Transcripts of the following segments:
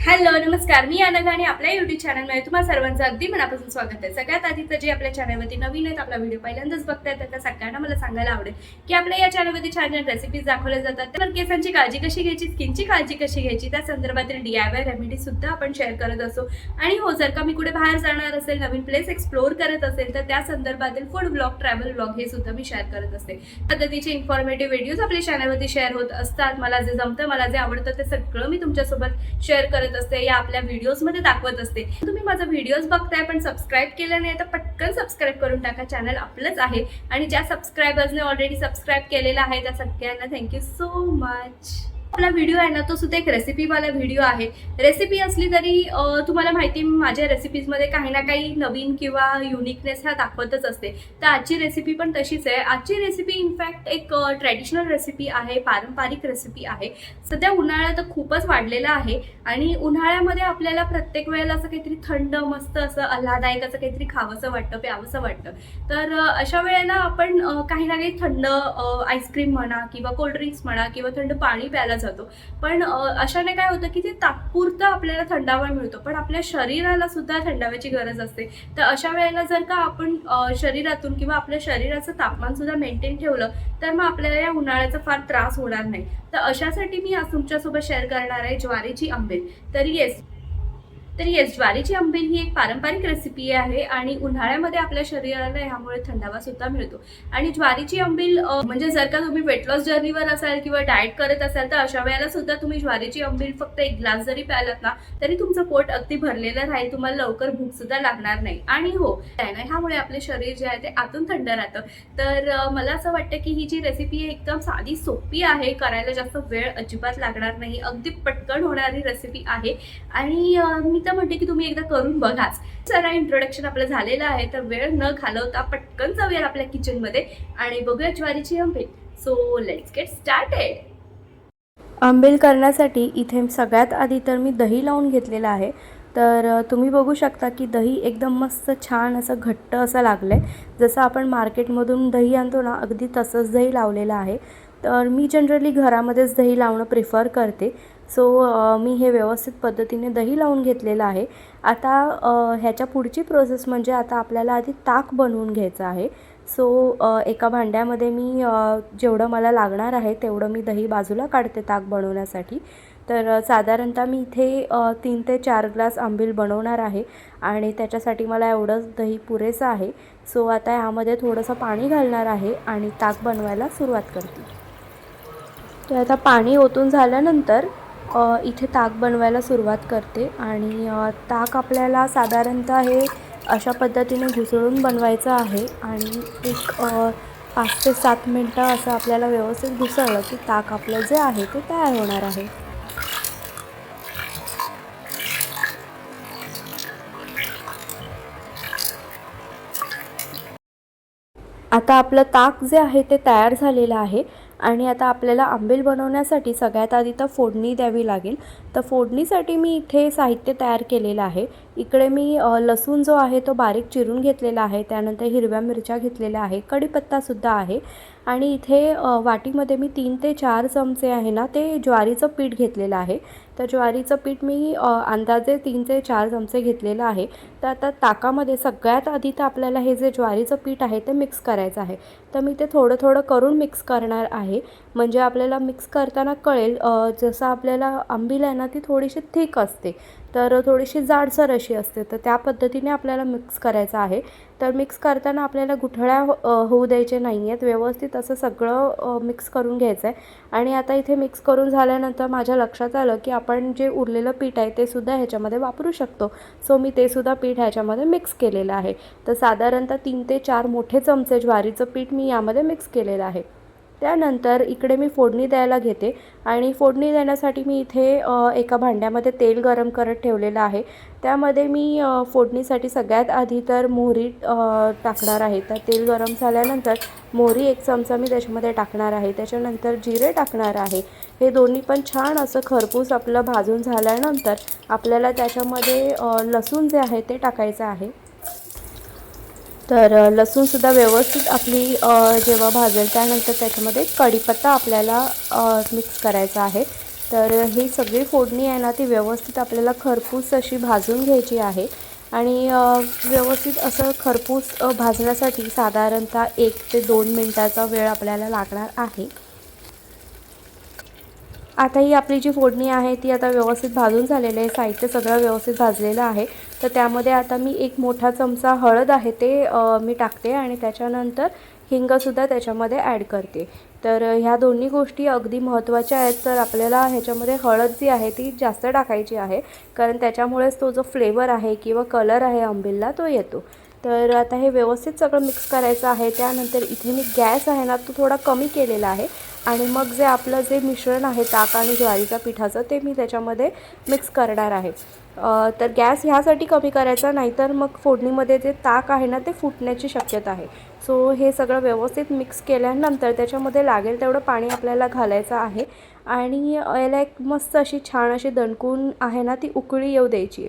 Hello नमस्कार. मी अनघा आणि आपल्या युट्यूब चॅनलमध्ये तुम्हाला सर्वांचं अगदी मनापासून स्वागत आहे. सगळ्यात आधी तर जे आपल्या चॅनलवरती नवीन आहेत आपला व्हिडिओ पहिल्यांदाच बघताय तर त्या सगळ्यांना मला सांगायला आवडेल की आपल्या या चॅनलवरती छान छान रेसिपीज दाखवल्या जातात. तर केसांची काळजी कशी घ्यायची स्किनची काळजी कशी घ्यायची त्या संदर्भातील डी आय वाय रेमेडी सुद्धा आपण शेअर करत असतो आणि हो जर का मी कुठे बाहेर जाणार असेल नवीन प्लेस एक्सप्लोअर करत असेल तर त्या संदर्भातील फूड ब्लॉग ट्रॅव्हल ब्लॉग हे सुद्धा मी शेअर करत असते. पद्धतीचे इन्फॉर्मेटिव्ह व्हिडिओज आपल्या चॅनलवरती शेअर होत असतात. मला जे जमतं मला जे आवडतं ते सगळं मी तुमच्यासोबत शेअर करत असते या आपल्या व्हिडिओजमध्ये दाखवत असते. तुम्ही माझा व्हिडिओज बघताय पण सबस्क्राईब केलं नाही तर पटकन सबस्क्राईब करून टाका. चॅनल आपलंच आहे. आणि ज्या सबस्क्रायबर्सने ऑलरेडी सबस्क्राईब केलेलं आहे त्या सगळ्यांना थँक्यू सो मच आपला व्हिडिओ आहे ना तो सुद्धा एक रेसिपीवाला व्हिडिओ आहे. रेसिपी असली तरी तुम्हाला माहिती आहे, माझ्या रेसिपीजमध्ये काही ना काही नवीन किंवा युनिकनेस हा दाखवतच असते. तर आजची रेसिपी पण तशीच आहे. आजची रेसिपी इनफॅक्ट एक ट्रॅडिशनल रेसिपी आहे पारंपरिक रेसिपी आहे. सध्या उन्हाळा तर खूपच वाढलेला आहे आणि उन्हाळ्यामध्ये आपल्याला प्रत्येक वेळेला असं काहीतरी थंड मस्त असं आल्हादायक असं काहीतरी खावंसं वाटतं प्यावंसं वाटतं. तर अशा वेळेला आपण काही ना काही थंड आईस्क्रीम म्हणा किंवा कोल्ड्रिंक्स म्हणा किंवा थंड पाणी प्यायला जातो. पण अशाने काय होतं की ते तात्पुरतं आपल्याला थंडावा मिळतो. पण आपल्या शरीराला सुद्धा थंडाव्याची गरज असते. तर अशा वेळेला जर का आपण शरीरातून किंवा आपल्या शरीराचं तापमान सुद्धा मेंटेन ठेवलं तर मग आपल्याला या उन्हाळ्याचा फार त्रास होणार नाही. तर अशासाठी मी आज तुमच्यासोबत शेअर करणार आहे ज्वारीची आंबेल तर येस तर येस ज्वारीची आंबील ही एक पारंपरिक रेसिपी आहे आणि उन्हाळ्यामध्ये आपल्या शरीराला ह्यामुळे थंडावा सुद्धा मिळतो. आणि ज्वारीची आंबील म्हणजे जर का तुम्ही वेट लॉस जर्नीवर असाल किंवा डाएट करत असाल तर अशा वेळेला सुद्धा तुम्ही ज्वारीची आंबील फक्त एक ग्लास जरी प्यालात ना तरी तुमचं पोट अगदी भरलेलं राहील तुम्हाला लवकर भूक सुद्धा लागणार नाही. आणि हो काय ना ह्यामुळे आपले शरीर जे आहे ते आतून थंड राहतं. तर मला असं वाटतं की ही जी रेसिपी आहे एकदम साधी सोपी आहे करायला जास्त वेळ अजिबात लागणार नाही. अगदी पटकन होणारी रेसिपी आहे. आणि मी तर म्हणते की तुम्ही एकदा करून बघाच. जरा इंट्रोडक्शन आपलं झालेलं आहे तर वेळ न घालवता पटकन जाऊया आपल्या किचनमध्ये आणि बघूया ज्वारीची आंबेल सो लेट्स गेट स्टार्टेड आंबेल करण्यासाठी इथे सगळ्यात आधी तर मी दही लावून घेतलेलं आहे. तर तुम्ही बघू शकता की दही एकदम मस्त छान असं घट्ट असं लागलं आहे जसं आपण मार्केटमधून दही आणतो ना अगदी तसंच दही लावलेलं आहे. तर मी जनरली घरामध्येच दही लावणं प्रिफर करते. सो मी हे व्यवस्थित पद्धतीने दही लावून घेतलेलं आहे. आता ह्याच्या पुढची प्रोसेस म्हणजे आता आपल्याला आधी ताक बनवून घ्यायचं आहे. सो एका भांड्यामध्ये मी जेवढं मला लागणार आहे तेवढं मी दही बाजूला काढते ताक बनवण्यासाठी. तर साधारणतः मी इथे तीन ते चार ग्लास आंबील बनवणार आहे आणि त्याच्यासाठी मला एवढंच दही पुरेसं आहे. सो आता ह्यामध्ये थोडंसं पाणी घालणार आहे आणि ताक बनवायला सुरुवात करते. तर आता पाणी ओतून झाल्यानंतर इथे ताक बनवायला सुरुवात करते आणि ताक आपल्याला साधारणतः हे अशा पद्धतीने घुसळून बनवायचं आहे आणि एक पाच ते सात मिनटं असं आपल्याला व्यवस्थित घुसळलं की ताक आपलं जे आहे ते तयार होणार आहे. आता आपलं ताक जे आहे ते तयार झालेलं आहे. आणि आता आपल्याला आंबील बनवण्यासाठी सगळ्यात आधी तर फोडणी द्यावी लागेल. तर फोडणीसाठी मी इथे साहित्य तयार केलेलं आहे. इकडे मी लसूण जो आहे तो बारीक चिरून घेतलेला आहे. त्यानंतर हिरव्या मिरच्या घेतलेल्या आहे. कढीपत्तासुद्धा आहे. आणि इथे वाटीमध्ये मी तीन ते चार चमचे आहे ना ते ज्वारीचं पीठ घेतलेलं आहे. तर ज्वारीचं पीठ मी अंदाजे तीन ते चार चमचे घेतलेलं आहे. तर आता ताकामध्ये सगळ्यात आधी तर आपल्याला हे जे ज्वारीचं पीठ आहे ते मिक्स करायचं आहे. तर मी ते थोडं थोडं करून मिक्स करणार आहे. म्हणजे आपल्याला मिक्स करताना कळेल जसं आपल्याला आंबील आहे ना ती थोडीशी थिक असते. तर थोडीशी जाडसर अशी असते. तर त्या पद्धतीने आपल्याला मिक्स करायचं आहे. तर मिक्स करताना आपल्याला गुठळ्या हो-, होऊ द्यायचे नाही आहेत व्यवस्थित असं सगळं मिक्स करून घ्यायचं आहे आणि आता इथे मिक्स करून झाल्यानंतर माझ्या लक्षात आलं की आपण जे उरलेलं पीठ आहे ते सुद्धा ह्याच्यामध्ये वापरू शकतो. सो मी ते सुद्धा पीठ ह्याच्यामध्ये मिक्स केलेलं आहे. तर साधारणतः तीन ते चार मोठे चमचे ज्वारीचं पीठ मी यामध्ये मिक्स केलेलं आहे. त्यानंतर इकडे मी फोडणी द्यायला घेते आणि फोडणी देण्यासाठी मी इथे एका भांड्यामध्ये तेल गरम करत ठेवलेलं आहे. त्यामध्ये मी फोडणीसाठी सगळ्यात आधी तर मोहरी टाकणार आहे. तर तेल गरम झाल्यानंतर मोहरी एक चमचा मी त्याच्यामध्ये टाकणार आहे. त्याच्यानंतर जिरे टाकणार आहे. हे दोन्ही पण छान असं खरपूस आपलं भाजून झाल्यानंतर आपल्याला त्याच्यामध्ये लसूण जे आहे ते टाकायचं आहे. तर लसूणसुद्धा व्यवस्थित आपली जेव्हा भाजेल त्यानंतर त्याच्यामध्ये कढीपत्ता आपल्याला मिक्स करायचा आहे. तर ही सगळी फोडणी आहे ना ती व्यवस्थित आपल्याला खरपूस अशी भाजून घ्यायची आहे. आणि व्यवस्थित असं खरपूस भाजण्यासाठी साधारणतः एक ते दोन मिनटाचा वेळ आपल्याला लागणार आहे. आता ही आपली जी फोडणी आहे ती आता व्यवस्थित भाजून झालेली आहे साहित्य सगळं व्यवस्थित भाजलेलं आहे. तर त्यामध्ये आता मी एक मोठा चमचा हळद आहे ते मी टाकते आणि त्याच्यानंतर हिंगसुद्धा त्याच्यामध्ये ॲड करते. तर ह्या दोन्ही गोष्टी अगदी महत्त्वाच्या आहेत. तर आपल्याला ह्याच्यामध्ये हळद जी आहे ती जास्त टाकायची आहे कारण त्याच्यामुळेच तो जो फ्लेवर आहे किंवा कलर आहे आंबीलला तो येतो. तर आता हे व्यवस्थित सगळं मिक्स करायचं आहे. त्यानंतर इथे मी गॅस आहे ना तो थोडा कमी केलेला आहे. आणि मग जे आपलं जे मिश्रण आहे ताक आणि ज्वारीच्या पिठाचं ते मी त्याच्यामध्ये मिक्स करणार आहे. तर गॅस ह्यासाठी कमी करायचा नाहीतर मग फोडणीमध्ये जे ताक आहे ना ते फुटण्याची शक्यता आहे. सो हे सगळं व्यवस्थित मिक्स केल्यानंतर त्याच्यामध्ये लागेल तेवढं पाणी आपल्याला घालायचं आहे. आणि याला एक मस्त अशी छान अशी दणकून आहे ना ती उकळी येऊ द्यायची.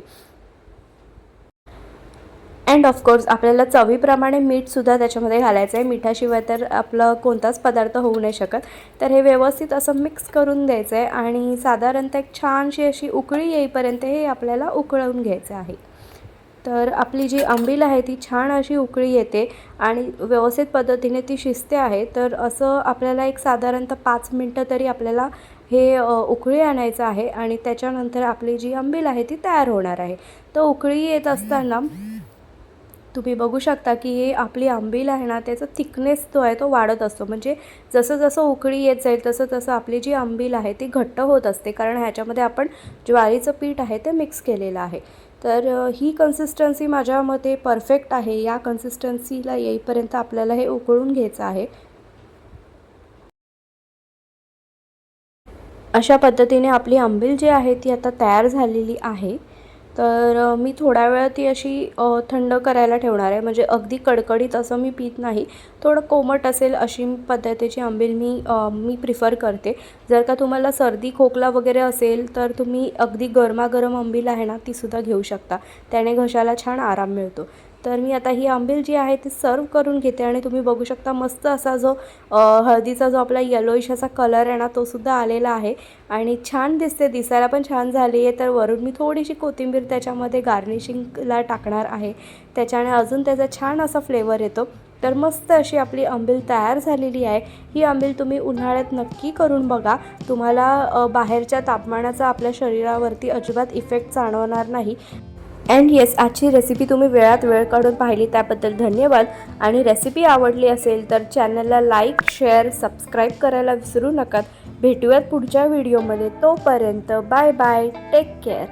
अँड ऑफकोर्स आपल्याला चवीप्रमाणे मीठसुद्धा त्याच्यामध्ये घालायचं आहे. मिठाशिवाय तर आपलं कोणताच पदार्थ होऊ नाही शकत. तर हे व्यवस्थित असं मिक्स करून द्यायचं आहे आणि साधारणतः एक छानशी अशी उकळी येईपर्यंत हे आपल्याला उकळवून घ्यायचं आहे. तर आपली जी आंबील आहे ती छान अशी उकळी येते आणि व्यवस्थित पद्धतीने ती शिजते आहे. तर असं आपल्याला एक साधारणतः पाच मिनटं तरी आपल्याला हे उकळी आणायचं आहे आणि त्याच्यानंतर आपली जी आंबील आहे ती तयार होणार आहे. तर उकळी येत असताना तुम्ही बघू शकता की हे आपली आंबील आहे ना त्याचा थिकनेस जो आहे तो वाढत असतो. म्हणजे जसं जसं उकळी येत जाईल तसं तसं आपली जी आंबील आहे ती घट्ट होत असते. कारण ह्याच्यामध्ये आपण ज्वारीचं पीठ आहे ते मिक्स केलेलं आहे. तर ही कन्सिस्टन्सी माझ्या मते परफेक्ट आहे. या कन्सिस्टन्सीला येईपर्यंत आपल्याला हे उकळून घ्यायचं आहे. अशा पद्धतीने आपली आंबील जी आहे ती आता तयार झालेली आहे. तर मी थोड्या वेळ ती अशी थंड करायला ठेवणार आहे. म्हणजे अगदी कडकडीत असं मी पित नाही. थोडं कोमट असेल अशी पद्धतीची आंबील मी मी प्रिफर करते. जर का तुम्हाला सर्दी खोकला वगैरे असेल तर तुम्ही अगदी गरमागरम आंबील आहे ना तीसुद्धा घेऊ शकता. त्याने घशाला छान आराम मिळतो. तर मी आता ही आंबील जी आहे ती सर्व करून घेते आणि तुम्ही बघू शकता मस्त असा जो हळदीचा जो आपला येलोइश असा कलर आहे ना तो सुद्धा आलेला आहे. आणि छान दिसते दिसायला पण छान झाली आहे तर वरून मी थोडीशी कोथिंबीर त्याच्यामध्ये गार्निशिंगला टाकणार आहे. त्याच्याने अजून त्याचा छान असा फ्लेवर येतो. तर मस्त अशी आपली आंबील तयार झालेली आहे. ही आंबील तुम्ही उन्हाळ्यात नक्की करून बघा. तुम्हाला बाहेरच्या तापमानाचा आपल्या शरीरावरती अजिबात इफेक्ट जाणवणार नाही. अँड येस आजची रेसिपी तुम्ही वेळात वेळ काढून पाहिली त्याबद्दल धन्यवाद. आणि रेसिपी आवडली असेल तर चॅनलला लाईक शेअर सबस्क्राईब करायला विसरू नका. भेटूयात पुढच्या व्हिडिओमध्ये तोपर्यंत बाय बाय टेक केअर